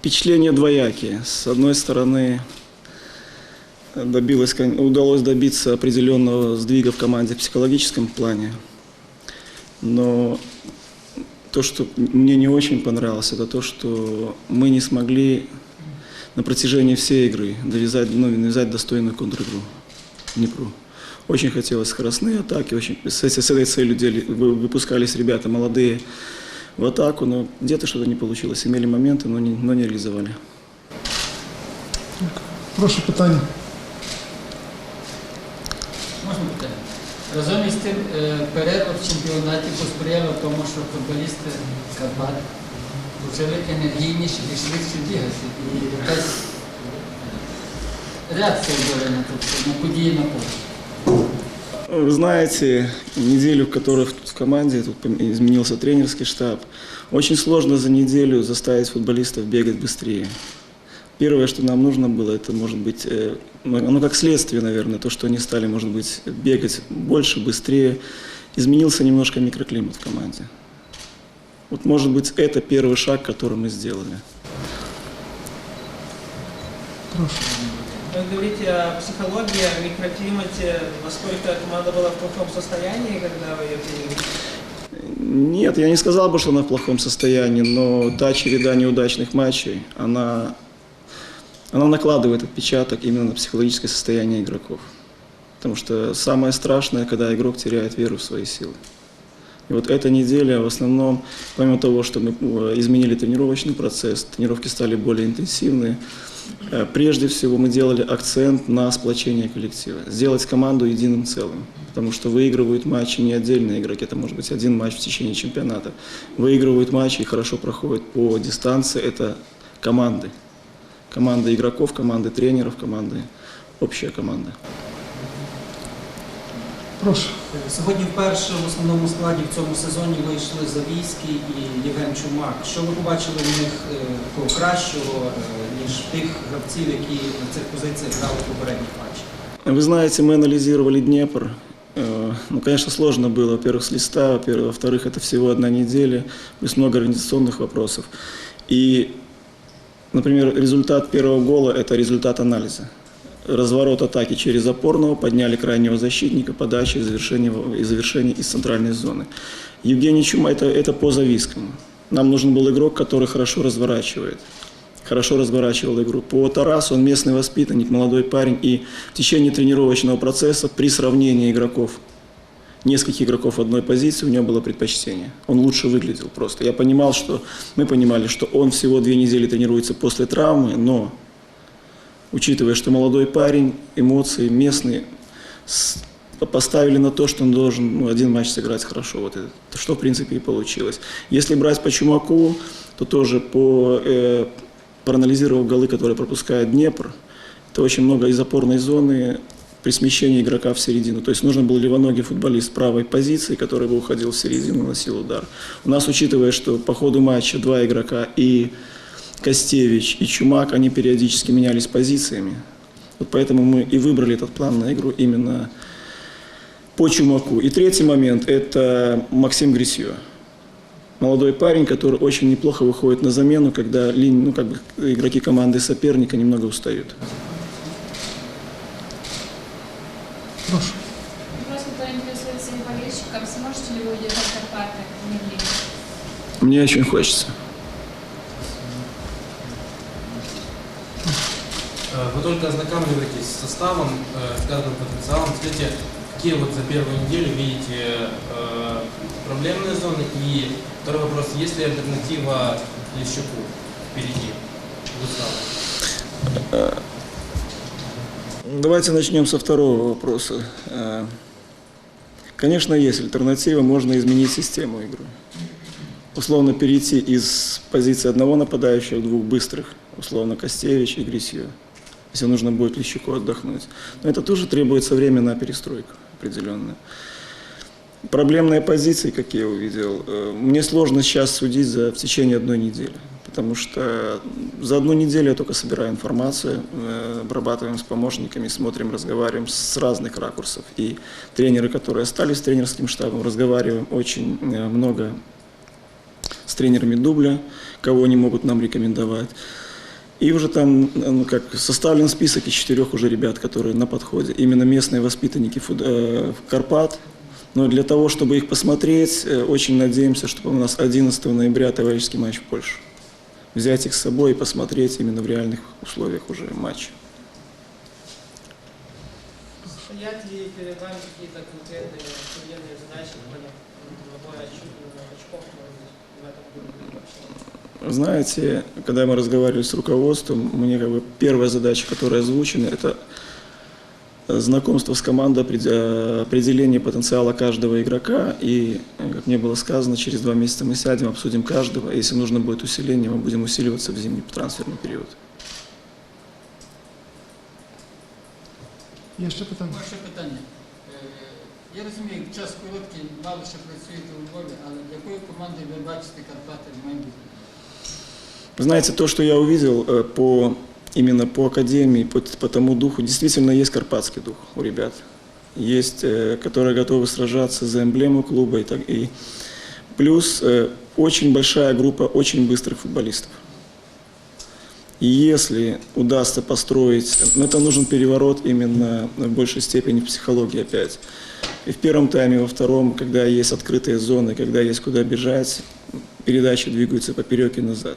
Впечатления двоякие. С одной стороны, добилось, удалось добиться определенного сдвига в команде в психологическом плане. Но то, что мне не очень понравилось, это то, что мы не смогли на протяжении всей игры довязать, ну, навязать достойную контр-игру Днепру. Очень хотелось скоростные атаки, очень, с, с этой целью дели- вы- выпускались ребята молодые в атаку, но где-то что-то не получилось. Имели моменты, но не, но не реализовали. Прошу питання. Можна питання? Разом із тим, е, перерва в чемпіонаті посприяла тому, що футболісти Карпат почали енергійніше і швидше бігати. І якась реакція була на це, на події на полі. Вы знаете, неделю, в которой в команде тут изменился тренерский штаб, очень сложно за неделю заставить футболистов бегать быстрее. Первое, что нам нужно было, это может быть, э, ну, как следствие, наверное, то, что они стали, может быть, бегать больше, быстрее. Изменился немножко микроклимат в команде. Вот, может быть, это первый шаг, который мы сделали. Прошу. Вы говорите о психологии, о микроклимате. Насколько команда была в плохом состоянии, когда вы ее приняли? Нет, я не сказал бы, что она в плохом состоянии, но та череда неудачных матчей, она, она накладывает отпечаток именно на психологическое состояние игроков. Потому что самое страшное, когда игрок теряет веру в свои силы. И вот эта неделя в основном, помимо того, что мы э, изменили тренировочный процесс, тренировки стали более интенсивные, э, прежде всего мы делали акцент на сплочение коллектива, сделать команду единым целым. Потому что выигрывают матчи не отдельные игроки, это может быть один матч в течение чемпионата. Выигрывают матчи и хорошо проходят по дистанции, это команды. Команда игроков, команды тренеров, команды, общая команда. Прошу. Сьогодні вперше в основному складі в цьому сезоні вийшли Завійський і Євген Чумак. Що ви побачили в них е, такого кращого, е, ніж тих гравців, які на цих позиціях грали в попередніх матчах? Вы знаете, мы анализировали Днепр. Э, Ну, конечно, сложно было, во-первых, с листа, во-первых, во-вторых, это всего одна неделя, плюс много организационных вопросов. И, например, результат первого гола – это результат анализа. Разворот атаки через опорного, подняли крайнего защитника, подача и завершение, и завершение из центральной зоны. Евгений Чума – это, это по Завискому. Нам нужен был игрок, который хорошо разворачивает хорошо разворачивал игру. По Тарасу он местный воспитанник, молодой парень, и в течение тренировочного процесса при сравнении игроков, нескольких игроков одной позиции, у него было предпочтение. Он лучше выглядел просто. Я понимал, что мы понимали, что он всего две недели тренируется после травмы, но учитывая, что молодой парень, эмоции местные, поставили на то, что он должен ну, один матч сыграть хорошо. Вот это, что, в принципе, и получилось. Если брать по Чумаку, то тоже по, э, проанализировав голы, которые пропускает Днепр, это очень много из опорной зоны при смещении игрока в середину. То есть нужен был левоногий футболист правой позиции, который бы уходил в середину, носил удар. У нас, учитывая, что по ходу матча два игрока и Костевич, и Чумак, они периодически менялись позициями. Вот поэтому мы и выбрали этот план на игру именно по Чумаку. И третий момент – это Максим Грисье. Молодой парень, который очень неплохо выходит на замену, когда ну, как бы, игроки команды соперника немного устают. Прошу. Вопрос, который интересует всех болельщиков. Сможете ли вы удержать Карпаты в Мерлине? Мне очень хочется. Э, Вы только ознакомливаетесь с составом, э, с каждым потенциалом. Скажите, какие вот за первую неделю видите э, проблемные зоны? И второй вопрос, есть ли альтернатива Лещуку впереди? Густаву? Давайте начнем со второго вопроса. Э, Конечно, есть альтернатива, можно изменить систему игры. Условно перейти из позиции одного нападающего двух быстрых, условно Костевич и Грисье, если нужно будет Лещуку отдохнуть. Но это тоже требуется время на перестройку определенную. Проблемные позиции, как я увидел, э, мне сложно сейчас судить за в течение одной недели, потому что за одну неделю я только собираю информацию, э, обрабатываем с помощниками, смотрим, разговариваем с разных ракурсов. И тренеры, которые остались с тренерским штабом, разговариваем очень э, много с тренерами дубля, кого они могут нам рекомендовать. И уже там ну, как составлен список из четырех уже ребят, которые на подходе. Именно местные воспитанники фут- э, Карпат. Но для того, чтобы их посмотреть, э, очень надеемся, что у нас 11 ноября товарищеский матч в Польше. Взять их с собой и посмотреть именно в реальных условиях уже матч. Стоят ли перед вами какие-то конкретные военные Знаете, когда мы разговаривали с руководством, мне как бы первая задача, которая озвучена, это знакомство с командой, опред- э, определение потенциала каждого игрока. И, э, как мне было сказано, через два месяца мы сядем, обсудим каждого. Если нужно будет усиление, мы будем усиливаться в зимний трансферный период. Є ще питання? Ваше питання. Е, Я розумію, час короткий, мало що працюєте у Львові, але якою командою ви бачите Карпати в майбутньому? Знаете, то, что я увидел э, по, именно по академии, по, по тому духу, действительно есть карпатский дух у ребят. Есть, э, которые готовы сражаться за эмблему клуба. И так, и плюс э, очень большая группа очень быстрых футболистов. И если удастся построить, ну, это нужен переворот именно в большей степени в психологии опять. И в первом тайме, во втором, когда есть открытые зоны, когда есть куда бежать, передачи двигаются поперек и назад.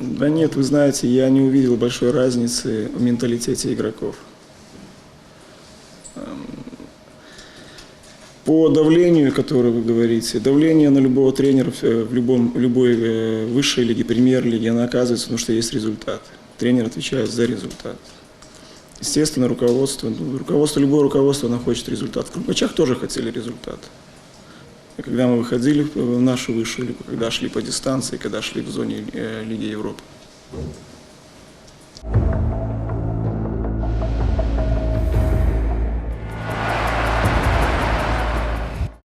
Да нет, вы знаете, я не увидел большой разницы в менталитете игроков. Эм, По давлению, которое вы говорите, давление на любого тренера в э, любом, любой э, высшей лиге, премьер-лиге, оно оказывается, потому что есть результат. Тренер отвечает за результат. Естественно, руководство, ну, руководство, любое руководство, оно хочет результат. В Крупачах тоже хотели результат. Когда мы выходили в нашу высшую когда шли по дистанции, когда шли в зоне э, Лиги Европы.